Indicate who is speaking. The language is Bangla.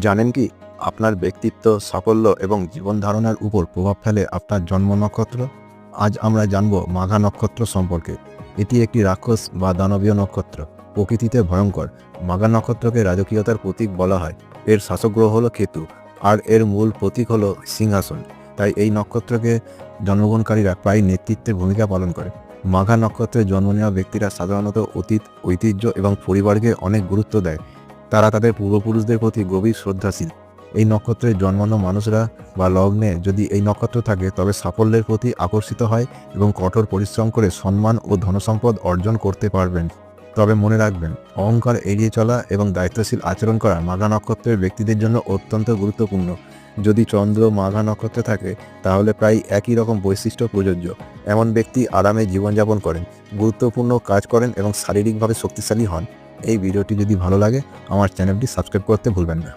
Speaker 1: জানেন কি, আপনার ব্যক্তিত্ব, সাফল্য এবং জীবন ধারণার উপর প্রভাব ফেলে আপনার জন্ম নক্ষত্র? আজ আমরা জানব মাঘা নক্ষত্র সম্পর্কে। এটি একটি রাক্ষস বা দানবীয় নক্ষত্র। প্রকৃতিতে ভয়ঙ্কর। মাঘা নক্ষত্রকে রাজকীয়তার প্রতীক বলা হয়। এর শাসক গ্রহ হলো কেতু, আর এর মূল প্রতীক হলো সিংহাসন। তাই এই নক্ষত্রকে জন্মগ্রহণকারীরা প্রায় নেতৃত্বের ভূমিকা পালন করে। মাঘা নক্ষত্রে জন্ম নেওয়া ব্যক্তিরা সাধারণত অতীত, ঐতিহ্য এবং পরিবারকে অনেক গুরুত্ব দেয়। তারা তাদের পূর্বপুরুষদের প্রতি গভীর শ্রদ্ধাশীল। এই নক্ষত্রে জন্মানো মানুষরা বা লগ্নে যদি এই নক্ষত্র থাকে, তবে সাফল্যের প্রতি আকর্ষিত হয় এবং কঠোর পরিশ্রম করে সম্মান ও ধনসম্পদ অর্জন করতে পারবেন। তবে মনে রাখবেন, অহংকার এড়িয়ে চলা এবং দায়িত্বশীল আচরণ করা মাঘা নক্ষত্রের ব্যক্তিদের জন্য অত্যন্ত গুরুত্বপূর্ণ। যদি চন্দ্র মাঘা নক্ষত্রে থাকে, তাহলে প্রায় একই রকম বৈশিষ্ট্য প্রযোজ্য। এমন ব্যক্তি আরামে জীবনযাপন করেন, গুরুত্বপূর্ণ কাজ করেন এবং শারীরিকভাবে শক্তিশালী হন। এই ভিডিওটি যদি ভালো লাগে আমার চ্যানেলটি সাবস্ক্রাইব করতে ভুলবেন না।